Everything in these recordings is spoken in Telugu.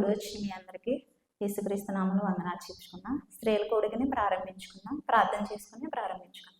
కూడి వచ్చి మీ అందరికీ యేసుక్రీస్తు వందనాలు చెప్పుకున్నాం. స్త్రీల కోడికని ప్రారంభించుకున్నాం. ప్రార్థన చేసుకుని ప్రారంభించుకున్నాం.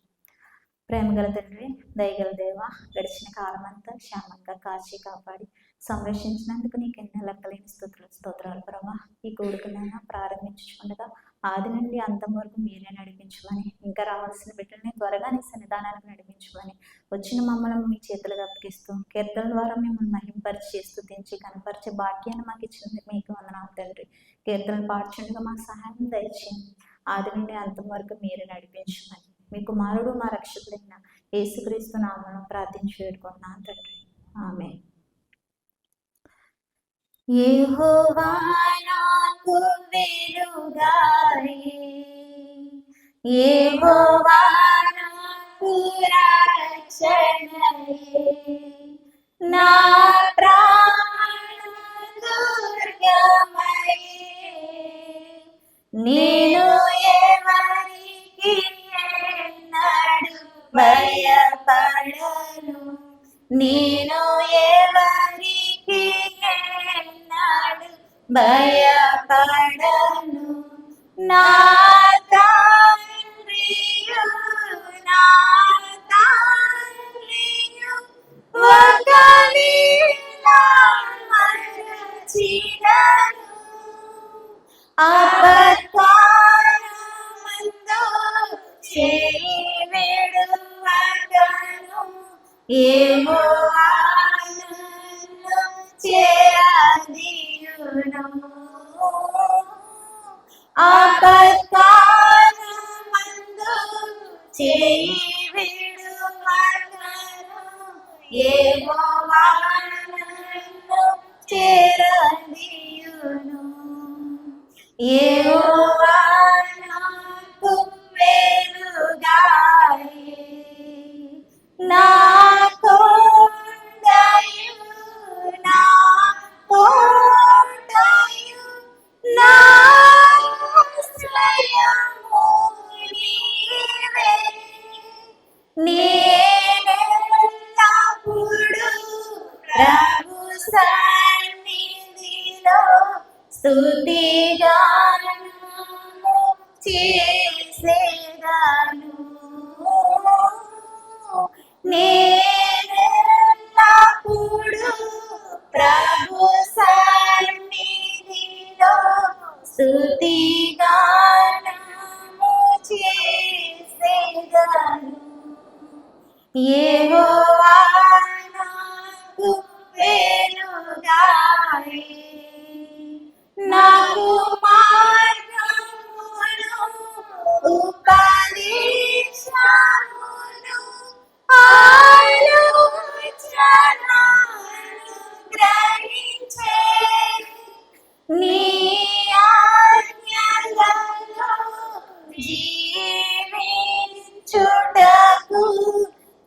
ప్రేమగల తండ్రి దయగల దేవ గడిచిన కాలం అంతా క్షేమంగా కాచి కాపాడి సంరక్షించినందుకు నీకు ఎన్నో లెక్కలేని స్తోత్రాలు స్తోత్రాలు ప్రభా. ఈ కోడికనైనా ప్రారంభించుకుండగా ఆది నుండి అంతం వరకు మీరే నడిపించమని ఇంకా రావాల్సిన బిడ్డల్ని త్వరగా నీ సన్నిధానానికి నడిపించమని వచ్చిన మమ్మల్ని మీ చేతులకు అప్పగిస్తూ కీర్తన ద్వారా మిమ్మల్ని మహింపరిచి చేస్తూ దించి కనపరిచే భాగ్యాన్ని మాకు ఇచ్చింది మీకు వందనాలు తండ్రి. కీర్తనలు పాడుచుండగా మా సహాయం దయచేయండి. ఆది నుండి అంతం వరకు మీరే నడిపించమని మీ కుమారుడు మా రక్షకుడైన యేసుక్రీస్తు నామను ప్రార్థించి వేడుకుంటున్నాను తండ్రి. ఆమె యెహోవా నాకు వెలుగాయి రక్షణయే నా ప్రాణ నేను ఎవరికి ఎన్నడు భయపడను. నేను ఎవరికి భయపడను నా యెహోవా యెహోవా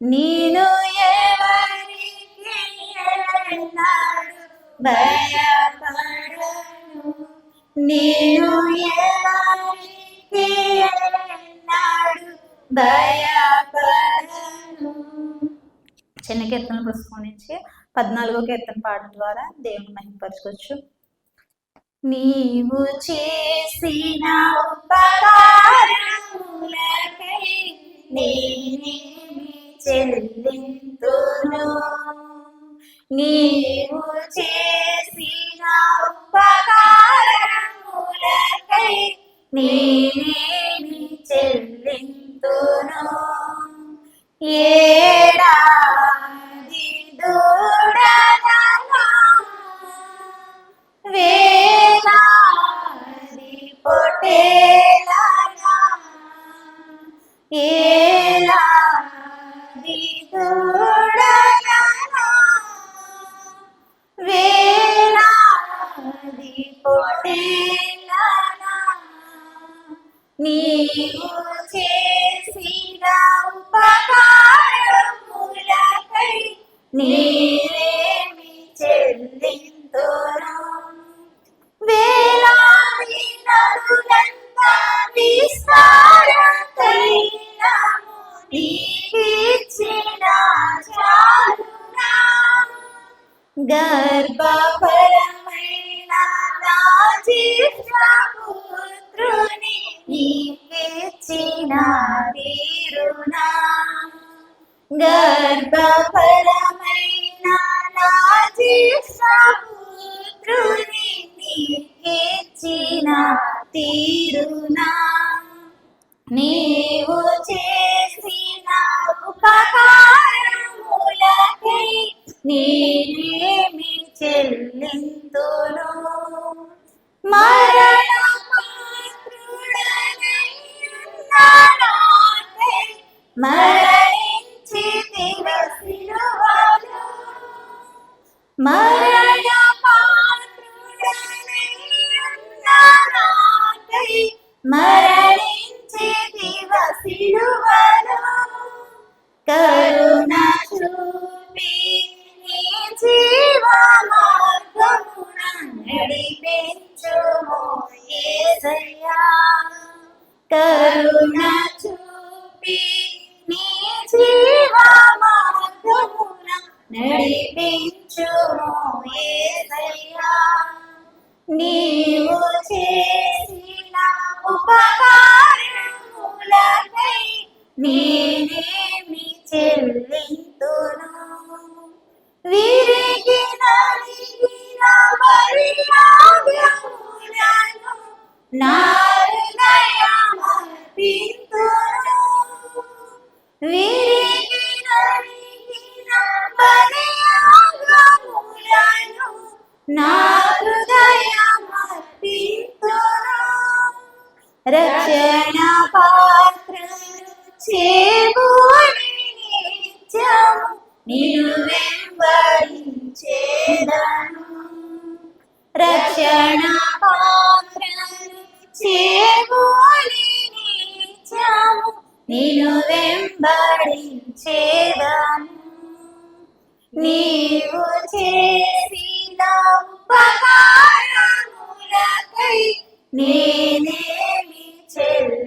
నేను ఎవరికి ఎన్నడు భయపడను. నేను ఎవరికి ఎన్నడు భయపడను. చిన్న కీర్తనలు పుస్తకం పద్నాలుగో కీర్తన పాట ద్వారా దేవుని మహింపరచుకోవచ్చు. నీవు చేసిన ఉపకారములకై నేనేమి చెల్లింతును? నీవు చేసిన ఉపకారములకై నేనేమి చెల్లింతును? ఏ నీవు చేసిన తీరునా నీవు చేసిన ఉపకారములకై నేనేమి చెల్లింతును మరణ మరణించి దివసిలువలో మరణ పాత్రుడనై మరణించి దివసిలువను కరుణ చూపి నీ జీవమా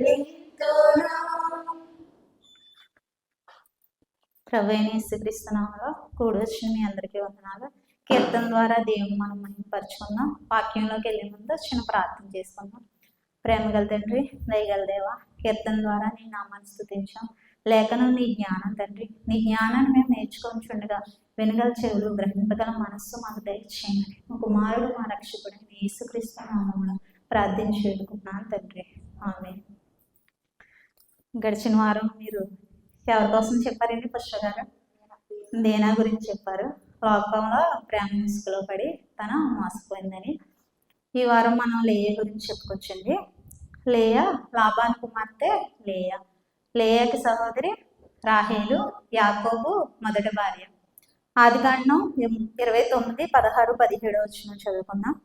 చెల్లింతును ప్రవేణేశ్వరిస్తున్నాములో కూడి వచ్చిన మీ అందరికీ వందనాలు. కీర్తన ద్వారా దేవుని మనం మహిమపరుచుకుందాం వాక్యంలోకి వెళ్ళే ముందు చిన్న ప్రార్థన చేసుకుందాం. ప్రేమ గల తండ్రి దయగల దేవ కీర్తన ద్వారా నీ నామాన్ని స్థుతించాం లేఖనం నీ జ్ఞానం తండ్రి. నీ జ్ఞానాన్ని మేము నేర్చుకొని చుండగా వెనుగల చెవులు గ్రహింపగల మనస్సు మాకు దయచేయండి. మా కుమారుడు మా రక్షకుడు యేసుక్రీస్తు నామంలో ప్రార్థించుకుంటున్నాను తండ్రి. ఆమె గడిచిన వారం మీరు ఎవరి కోసం చెప్పారండి పుష్ప గారు? దేనా గురించి చెప్పారు? లోకంలో ప్రేమ ముసుగులో పడి తన మోసపోయిందని. ఈ వారం మనం లేయ గురించి చెప్పుకొచ్చండి లేయ లాభాన్ కుమార్తె లేయ. లేయకి సహోదరి రాహేలు యాకోబు మొదటి భార్య. ఆదికాండం ఇరవై తొమ్మిది పదహారు పదిహేడు వచ్చిన చదువుకుందాం.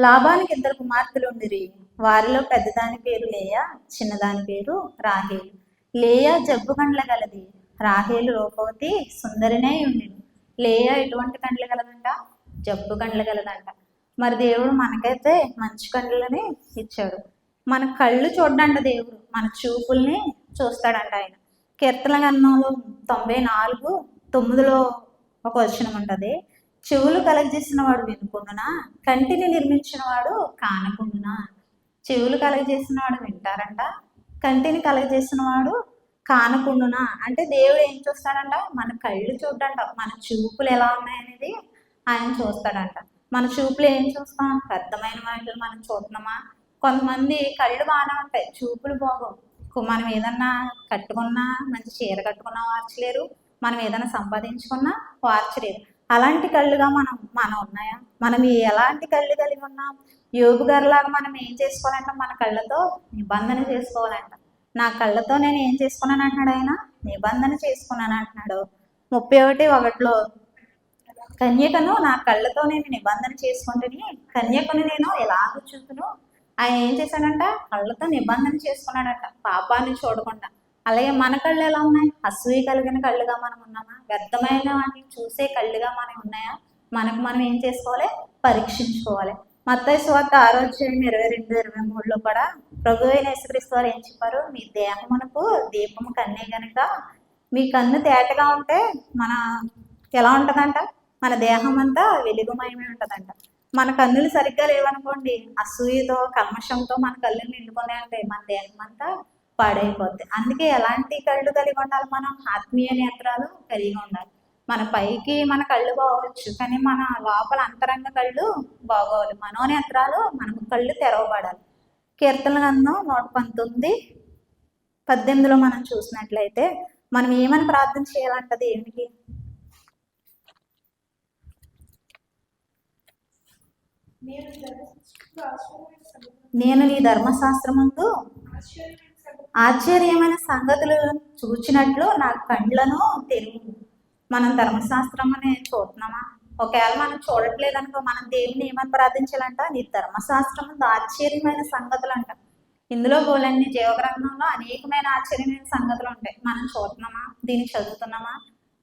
లాభానికి ఇద్దరు కుమార్తెలు ఉండిరి. వారిలో పెద్దదాని పేరు లేయా చిన్నదాని పేరు రాహేలు. లేయా జబ్బు కండ్ల గలది. రాహేలు రూపవతి సుందరినే ఉండింది లేయా ఎటువంటి కండ్లు గలదంట? జబ్బు కండ్లు గలదంట. మరి దేవుడు మనకైతే మంచి కండ్లని ఇచ్చాడు. మన కళ్ళు చూడంట దేవుడు. మన చూపుల్ని చూస్తాడంట ఆయన. కీర్తన గన్నంలో తొంభై నాలుగు తొమ్మిదిలో ఒక వచనం ఉంటుంది. చెవులు కలగజేసిన వాడు వినుకుండునా? కంటిని నిర్మించిన వాడు కానకుండునా? చెవులు కలగజేసిన వాడు వింటారంట. కంటిని కలగజేసిన వాడు కానకుండునా? అంటే దేవుడు ఏం చూస్తాడంట? మన కళ్ళు చూడంట మన చూపులు ఎలా ఉన్నాయనేది ఆయన చూస్తాడంట. మన చూపులు ఏం చూస్తాం? అర్థమైన మాటలు మనం చూస్తున్నామా కొంతమంది కళ్ళు బాగానే ఉంటాయి. చూపులు బాగోవు మనం ఏదన్నా కట్టుకున్నా మంచి చీర కట్టుకున్నా వార్చలేరు. మనం ఏదైనా సంపాదించుకున్నా వార్చలేరు. అలాంటి కళ్ళుగా మనం మనం ఉన్నాయా? మనం ఎలాంటి కళ్ళు కలిగి ఉన్నాం? యోగు గారిలాగా మనం ఏం చేసుకోవాలంట? మన కళ్ళతో నిబంధన చేసుకోవాలంట. నా కళ్ళతో నేను ఏం చేసుకున్నాను అంటున్నాడు ఆయన? నిబంధన చేసుకున్నాను అంటున్నాడు. ముప్పై ఒకటి ఒకటిలో కన్యకను నా కళ్ళతో నేను నిబంధన చేసుకుంటుని కన్యకను నేను ఎలాగ చూపును ఆయన ఏం చేశాడంట? కళ్ళతో నిబంధన చేసుకున్నాడంట. పాపాన్ని చూడకుండా. అలాగే మన కళ్ళు ఎలా ఉన్నాయి? అసూయ కలిగిన కళ్ళుగా మనం ఉన్నామా? వ్యర్థమైన వాటిని చూసే కళ్ళుగా మనం ఉన్నాయా? మనకు మనం ఏం చేసుకోవాలి? పరీక్షించుకోవాలి. మత్తయి స్వార్థ ఆరోగ్యం ఇరవై రెండు ఇరవై మూడులో కూడా ప్రభు అయిన యేసుక్రీస్తు వారు ఏం చెప్పారు? మీ దేహమునకు దీపం కన్నే గనుక మీ కన్ను తేటగా ఉంటే మన ఎలా ఉంటుందంట? మన దేహం అంతా వెలుగుమయమే ఉంటుందంట. మన కన్నులు సరిగ్గా లేవనుకోండి అసూయతో కల్మషంతో మన కళ్ళు నిండుకున్నాయంటే మన దేహం అంతా పాడైపోద్ది. అందుకే ఎలాంటి కళ్ళు కలిగి ఉండాలి మనం? ఆత్మీయ నేత్రాలు కలిగి ఉండాలి. మన పైకి మన కళ్ళు బాగోవచ్చు కానీ మన లోపల అంతరంగ కళ్ళు బాగోవాలి మనోనేత్రాలు మనకు కళ్ళు తెరవబడాలి. కీర్తన గ్రంథం నూట పంతొమ్మిది పద్దెనిమిదిలో మనం చూసినట్లయితే మనం ఏమని ప్రార్థన చేయాలంటది ఏమిటి? నేను నేను నీ ధర్మశాస్త్రమందు ఆశ్చర్యమైన సంగతులు చూచినట్లు నా కండ్లను తెలియదు మనం ధర్మశాస్త్రం అని చూస్తున్నామా? ఒకవేళ మనం చూడట్లేదు అనుకో మనం దేవుని ఏమని ప్రార్థించాలంట? నీ ధర్మశాస్త్రం ఆశ్చర్యమైన సంగతులు అంట ఇందులో పోలండి జీవగ్రంథంలో అనేకమైన ఆశ్చర్యమైన సంగతులు ఉంటాయి. మనం చూస్తున్నామా? దీన్ని చదువుతున్నామా?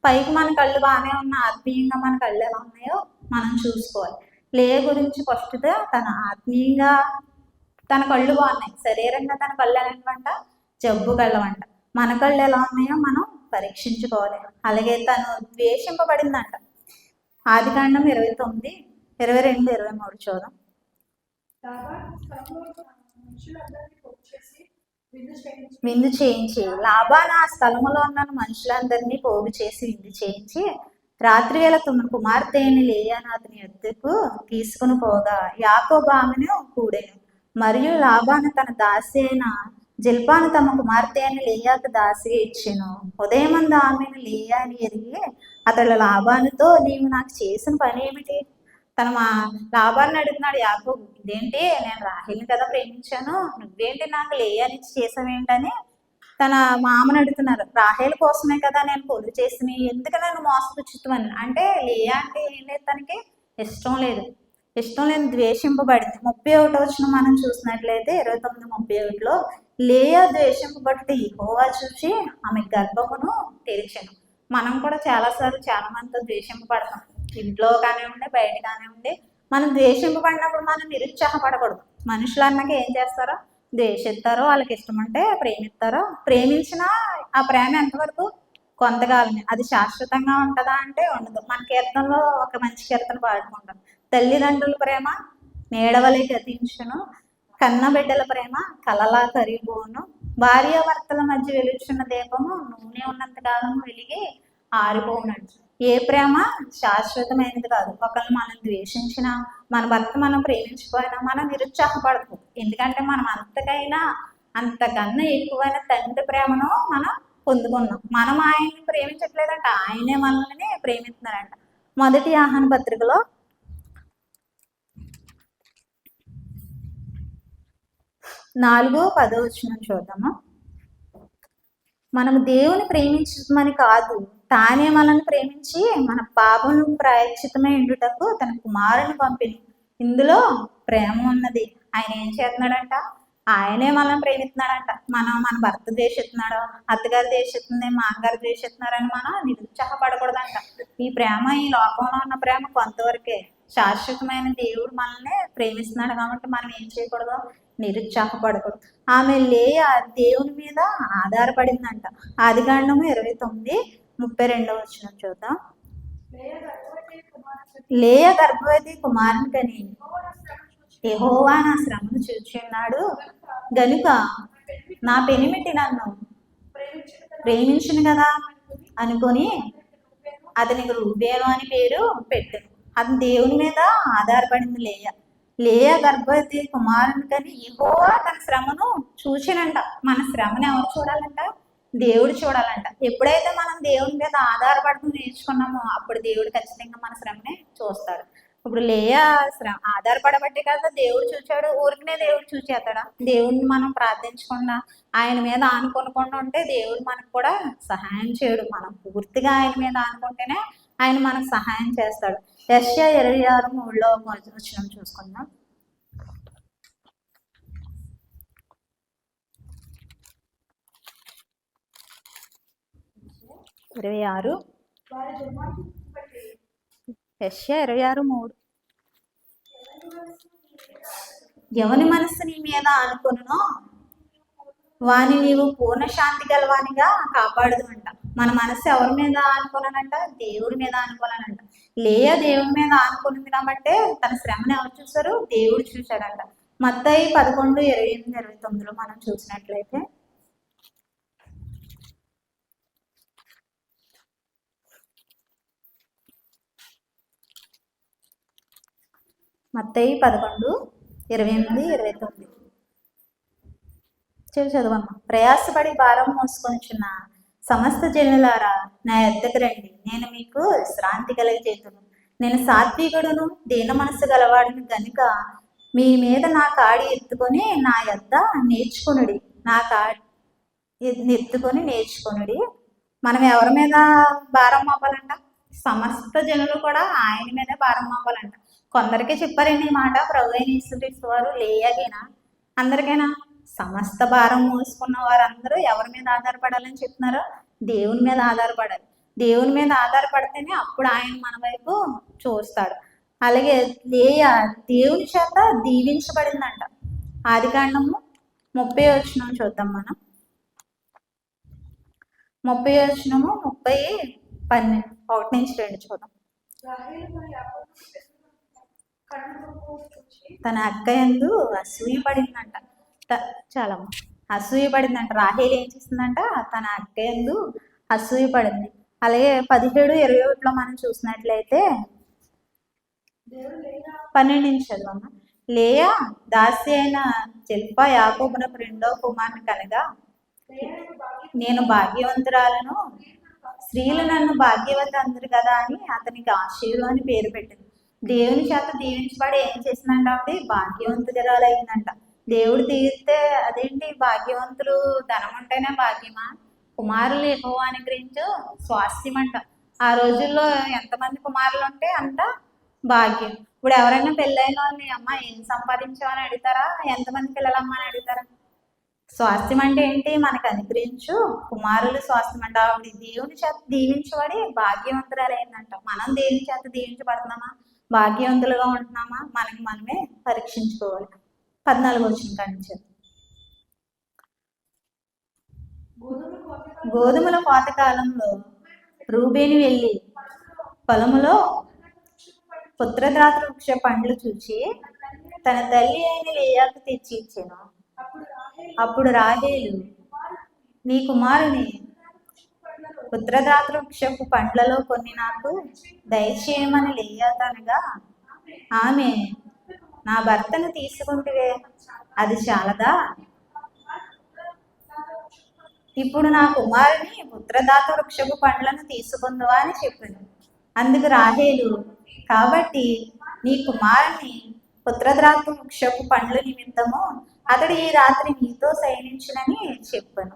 పైకి మన కళ్ళు బాగానే ఉన్న ఆత్మీయంగా మన కళ్ళు ఎలా ఉన్నాయో మనం చూసుకోవాలి. లే గురించి ఫస్ట్గా తన ఆత్మీయంగా తన కళ్ళు బాగున్నాయి. శరీరంగా తన కళ్ళు ఎలాంటివంట? జబ్బు కళ్ళవంట మన కళ్ళు ఎలా ఉన్నాయో మనం పరీక్షించుకోవాలి. అలాగే తను ద్వేషింపబడిందంట. ఆది కాండం ఇరవై తొమ్మిది ఇరవై రెండు ఇరవై మూడు చూద్దాం విందు చేయించి లాభాన ఆ స్థలములో ఉన్న మనుషులందరినీ పోగు చేసి విందు చేయించి రాత్రి వేళ తమ కుమార్తెని లేయాను అతని ఎద్దుకు తీసుకుని పోగా యాకోబు ఆమెను కూడాను. మరియు లాభాను తన దాసి అయిన జిల్పాను తమ కుమార్తె అని లేయాకు దాసిగా ఇచ్చెను. ఉదయమంద ఆమెను లేయా అని ఎరిగి అతడు లాభానితో నీవు నాకు చేసిన పని ఏమిటి? తన మా లాభాన్ని అడుగుతున్నాడు యాకోబు. ఇదేంటి? నేను రాహిల్ని కదా ప్రేమించాను. నువ్వేంటి నాకు లేయని చేసావేంటని తన మామని అడుగుతున్నారు. రాహేల్ కోసమే కదా నేను పొద్దు చేసిన. ఎందుకు నన్ను మోసపుచ్చుతామని అంటే లేయా అంటే ఏం లేదు తనకి. ఇష్టం లేదు. ఇష్టం లేని ద్వేషింపబడింది. ముప్పై ఒకటి వచ్చిన మనం చూసినట్లయితే ఇరవై తొమ్మిది ముప్పై ఒకటిలో లేయా ద్వేషింపబడి హోవా చూసి ఆమె గర్భమును తెరిచాను మనం కూడా చాలాసార్లు చాలా మందితో ద్వేషింపబడతాం ఇంట్లో కానివ్వండి బయట కానివ్వండి మనం ద్వేషింపబడినప్పుడు మనం నిరుత్సాహపడకూడదు. మనుషులు అన్నాక ఏం చేస్తారో? ద్వేషిస్తారో? వాళ్ళకి ఇష్టం అంటే ప్రేమిస్తారో? ప్రేమించినా ఆ ప్రేమ ఎంతవరకు? కొంతకాలమే. అది శాశ్వతంగా ఉంటుందా అంటే ఉండదు. మన కీర్తనలో ఒక మంచి కీర్తన పాడుకుంటాం. తల్లిదండ్రుల ప్రేమ మేడవలే గతించును. కన్న బిడ్డల ప్రేమ కలలా కరిగిపోను భార్యాభర్తల మధ్య వెలుచున్న దీపము నూనె ఉన్నంత కాలం వెలిగి ఆరిపోనట్టు ఏ ప్రేమ? శాశ్వతమైనది కాదు. ఒకరిని మనం ద్వేషించినా మన భర్త మనం ప్రేమించిపోయినా మనం నిరుత్సాహపడదు ఎందుకంటే మనం అంతకైనా అంతకన్నా ఎక్కువైన తండ్రి ప్రేమను మనం పొందుకున్నాం. మనం ఆయన్ని ప్రేమించట్లేదంట. ఆయనే మనల్ని ప్రేమిస్తున్నారంట. మొదటి ఆహ్వాన పత్రికలో నాలుగో పదో వచ్చిన చూద్దామా? మనము దేవుని ప్రేమించమని కాదు తానే మనల్ని ప్రేమించి మన పాపను ప్రాయశ్చితమై ఉండుటకు తన కుమారుని పంపిణీ ఇందులో ప్రేమ ఉన్నది. ఆయన ఏం చేస్తున్నాడంట? ఆయనే మనల్ని ప్రేమిస్తున్నాడంట. మనం మన భర్త ద్వేషిస్తున్నాడు అత్తగారు ద్వేషిస్తుంది మా అమ్మగారు ద్వేషిస్తున్నారని మనం నిరుత్సాహపడకూడదంట. ఈ ప్రేమ ఈ లోకంలో ఉన్న ప్రేమ కొంతవరకే. శాశ్వతమైన దేవుడు మనల్ని ప్రేమిస్తున్నాడు కాబట్టి మనం ఏం చేయకూడదు? నిరుత్సాహపడకూడదు. ఆమె లేయ దేవుని మీద ఆధారపడిందంట. ఆదికాండము ఇరవై తొమ్మిది ముప్పై రెండవ వచ్చిన చూద్దాం. లేయ గర్భవతి కుమారుడు లేయ కుమారుని కని నా శ్రమను చూచున్నాడు గనుక నా పెనిమిటి నన్ను ప్రేమించను కదా అనుకుని అనుకొని అతనికి రూబేను అని పేరు పెట్టాను. అతను దేవుని మీద ఆధారపడింది లేయ. లేయ గర్భవతి కుమారుని కని యెహోవా తన శ్రమను చూసినంట మన శ్రమను ఎవరు చూడాలంట? దేవుడు చూడాలంట. ఎప్పుడైతే మనం దేవుని మీద ఆధారపడుతూ నేర్చుకున్నామో అప్పుడు దేవుడు ఖచ్చితంగా మన శ్రమనే చూస్తాడు. ఇప్పుడు లేయ శ్రమ ఆధారపడబట్టే కదా దేవుడు చూచాడు. ఊరికనే దేవుడు చూచేస్తాడా? దేవుడిని మనం ప్రార్థించకుండా ఆయన మీద ఆనుకొనకుండా ఉంటే దేవుడు మనకు కూడా సహాయం చేయడు. మనం పూర్తిగా ఆయన మీద ఆనుకుంటేనే ఆయన మనకు సహాయం చేస్తాడు. యశ్యా ఇరవై ఆరు మూడులో వచ్చిన చూసుకుందాం. ఇరవై ఆరు. వారి యశ్యా ఇరవై ఆరు మూడు. ఎవని మనస్సు నీ మీద అనుకునునో వాని నీవు పూర్ణ శాంతి గలవానిగా కాపాడుతుంటా మన మనసు ఎవరి మీద అనుకున్నానంట దేవుడి మీద అనుకోనంట లేయ దేవుడి మీద అనుకుని కాబట్టి తన శ్రమను ఎవరు చూసారు దేవుడు చూశాడంట. మత్తయి పదకొండు ఇరవై ఎనిమిది ఇరవై తొమ్మిదిలో మనం చూసినట్లయితే మత్తయి పదకొండు ఇరవై ఎనిమిది ఇరవై తొమ్మిది. చెవి చదవమ్మ. ప్రయాసపడి భారం మోసుకొనిచున్న సమస్త జనులారా నా ఎద్దకు రండి. నేను మీకు శ్రాంతి కలిగజేతును. నేను సాత్వికుడును దీన మనసు గలవాడిని గనుక మీ మీద నా కాడి ఎత్తుకొని నా యొద్ద నేర్చుకునుడి. నా కాడి ఎత్తుకొని నేర్చుకునుడి. మనం ఎవరి మీద భారం మోపాలంట? సమస్త జనులు కూడా ఆయన మీద భారం మోపాలంట. కొందరికి చెప్పారండి ఈ మాట ప్రభు అయిన యేసుక్రీస్తు వారు లేయగినా? అందరికైనా సమస్త భారం మోసుకున్న వారందరూ ఎవరి మీద ఆధారపడాలని చెప్తున్నారో దేవుని మీద ఆధారపడాలి. దేవుని మీద ఆధారపడితేనే అప్పుడు ఆయన మన వైపు చూస్తాడు. అలాగే లేయ దేవుని చేత దీవించబడిందంట. ఆది కాండము ముప్పై వచ్చిన చూద్దాం మనం. ముప్పై వచ్చినము ముప్పై పన్నెండు ఒకటి నుంచి రెండు చూద్దాం. తన అక్క ఎందు అసూయ పడిందంట త- చాలా అసూయ పడిందంట. రాహేలు ఏం చేసిందంట తన అక్కయందు అసూయ పడింది. అలాగే పదిహేడు ఇరవై ఒకటిలో మనం చూసినట్లయితే పన్నెండు నుంచి చదవమ్మ. లేయా దాసి అయిన జల్ప యాకోబునకు రెండో కుమారుని కనగా నేను భాగ్యవంతురాలను స్త్రీలు నన్ను భాగ్యవతి అందరు కదా అని అతనికి ఆశీర్లు అని పేరు పెట్టింది. దేవుని చేత దీవించబడి ఏం చేసిందంట ఆవిడ? భాగ్యవంతురాలు అయిందంట దేవుడు తీరితే అదేంటి? భాగ్యవంతులు ధనం ఉంటేనే భాగ్యమా? కుమారులు ఎక్కువ అనుగ్రహించు స్వాస్థ్యం అంట ఆ రోజుల్లో ఎంతమంది కుమారులు ఉంటే అంత భాగ్యం. ఇప్పుడు ఎవరైనా పెళ్ళైన వాళ్ళని అమ్మ ఏం సంపాదించావని అడుగుతారా? ఎంతమంది పిల్లలమ్మ అని అడుగుతారా? స్వాస్థ్యం అంటే ఏంటి? మనకు అనుగ్రహించు కుమారులు స్వాస్థ్యం అంటే ఆవిడ దేవుని చేత దీవించబడి భాగ్యవంతురాలైందంట. మనం దేవుని చేత దీవించబడుతున్నామా? భాగ్యవంతులుగా ఉంటున్నామా? మనకి మనమే పరీక్షించుకోవాలి. పద్నాలుగు వచ్చిన కానించి గోధుమల కోత కాలంలో రూబేని వెళ్ళి పొలములో పుత్రద్రాత్ర వృక్ష పండ్లు చూచి తన తల్లి అయిన లేయాకు తెచ్చి ఇచ్చాను. అప్పుడు రాహేలు నీ కుమారుని పుత్రదాత్ర వృక్షపు పండ్లలో కొన్ని నాకు దయచేయమని లేయతనగా ఆమె నా భర్తను తీసుకుంటివే అది చాలదా ఇప్పుడు నా కుమారుని పుత్రదాత వృక్షపు పండ్లను తీసుకుందువా అని చెప్పింది. అందుకు రాహేలు కాబట్టి నీ కుమారుని పుత్రద్రాత వృక్షపు పండ్ల నిమిత్తము అతడు ఈ రాత్రి నీతో శయనించునని చెప్పాను.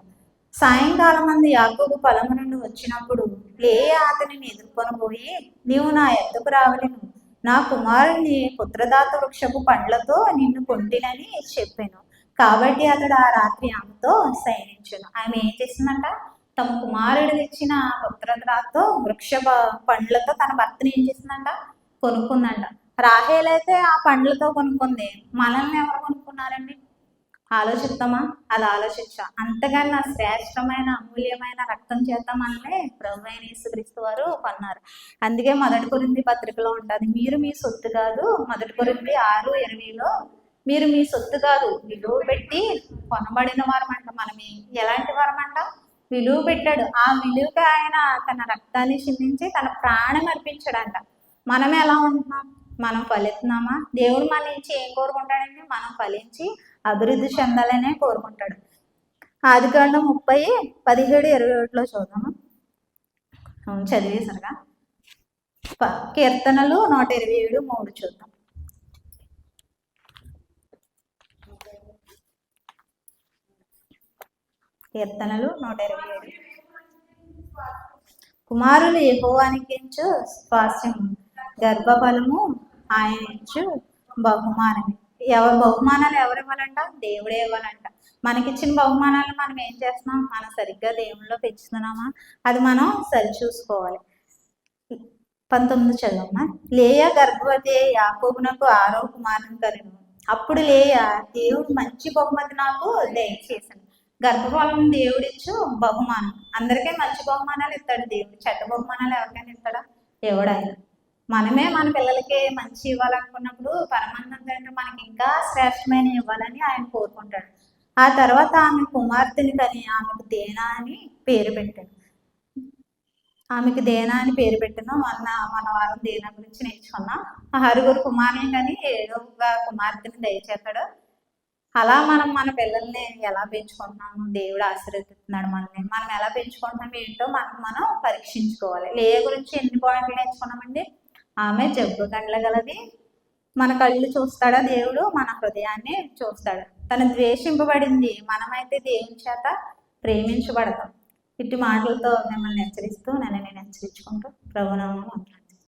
సాయంకాలం అందు యాకోబు పొలము నుండి వచ్చినప్పుడు లేయ అతనిని ఎదుర్కొని పోయి నీవు నా ఎద్దకు రావలను. నా కుమారుని పుత్రదాత వృక్షపు పండ్లతో నిన్ను కొంటినని చెప్పాను. కాబట్టి అతడు ఆ రాత్రి ఆమెతో శయనించను. ఆమె ఏం చేసిందంట? తమ కుమారుడు తెచ్చిన పుత్రదాతో వృక్ష పండ్లతో తన భర్తని ఏం చేసిందంట? కొనుక్కుందంట. రాహేలైతే ఆ పండ్లతో కొనుక్కుంది. మనల్ని ఎవరు కొనుక్కున్నారండి? ఆలోచిస్తామా అది ఆలోచించా. అంతగాని శ్రేష్టమైన అమూల్యమైన రక్తం చేత ప్రభు అయిన యేసుక్రీస్తు వారు కొన్నారు. అందుకే మొదటి కొరింది పత్రికలో ఉంటుంది మీరు మీ సొత్తు కాదు. మొదటి కొరింది ఆరు ఇరవైలో మీరు మీ సొత్తు కాదు విలువ పెట్టి కొనబడిన వారమంట మనం ఎలాంటి వారమంట? విలువ పెట్టాడు. ఆ విలువకి ఆయన తన రక్తాన్ని చిందించి తన ప్రాణం అర్పించాడంట. మనం ఎలా ఉంటున్నాం? మనం ఫలిస్తున్నామా? దేవుడు మన నుంచి ఏం కోరుకుంటాడండి? మనం ఫలించి అభివృద్ధి చెందాలనే కోరుకుంటాడు. ఆదికాండం ముప్పై పదిహేడు ఇరవై ఒకటిలో చూద్దాము? చదివేసరిగా ప- కీర్తనలు నూట ఇరవై ఏడు మూడు చూద్దాం. కీర్తనలు నూట ఇరవై ఏడు. కుమారులు యెహోవానికించు స్వాస్యం గర్భఫలము ఆయన ఇచ్చు బహుమానమే. ఎవరి బహుమానాలు ఎవరు ఇవ్వాలంట దేవుడే ఇవ్వాలంట. మనకిచ్చిన బహుమానాలు మనం ఏం చేస్తున్నాం? మనం సరిగ్గా దేవుళ్ళలో పెంచుతున్నామా? అది మనం సరిచూసుకోవాలి. పంతొమ్మిది చదవమ్మా. లేయా గర్భవతి యాకోబునకు ఆరో కుమారుని కలిగి. అప్పుడు లేయా దేవుడు మంచి బహుమతి నాకు దయచేసాను గర్భఫలం దేవుడిచ్చు బహుమానం. అందరికీ మంచి బహుమానాలు ఇస్తాడు దేవుడు. చెడ్డ బహుమానాలు ఎవరికైనా ఇస్తాడా? ఎవడైనా మనమే మన పిల్లలకి మంచి ఇవ్వాలనుకున్నప్పుడు పరమానందం తండ్రి మనకి ఇంకా శ్రేష్టమైన ఇవ్వాలని ఆయన కోరుకుంటాడు. ఆ తర్వాత ఆమె కుమార్తెని కని ఆమెకు దేనా అని పేరు పెట్టాడు. ఆమెకి దేనా అని పేరు పెట్టిన మొన్న మన వారం దేనా గురించి నేర్చుకున్నాం. ఆ ఆరుగురు కుమారుని కానీ ఏడోగా కుమార్తెని దయచేస్తాడు అలా మనం మన పిల్లల్ని ఎలా పెంచుకుంటున్నాము దేవుడు ఆశీర్వదిస్తున్నాడు మనల్ని. మనం ఎలా పెంచుకుంటున్నాం? ఏంటో మనకు మనం పరీక్షించుకోవాలి. లే గురించి ఎన్ని పాయింట్లు నేర్చుకున్నామండి? ఆమె జబ్బు కండ్ల గలది. మన కళ్ళు చూస్తాడా దేవుడు? మన హృదయాన్ని చూస్తాడు. తను ద్వేషింపబడింది. మనమైతే దేవుని చేత ప్రేమించబడతాం. ఇట్టి మాటలతో మిమ్మల్ని హెచ్చరిస్తూ నన్ను నేను హెచ్చరించుకుంటూ ప్రభునామం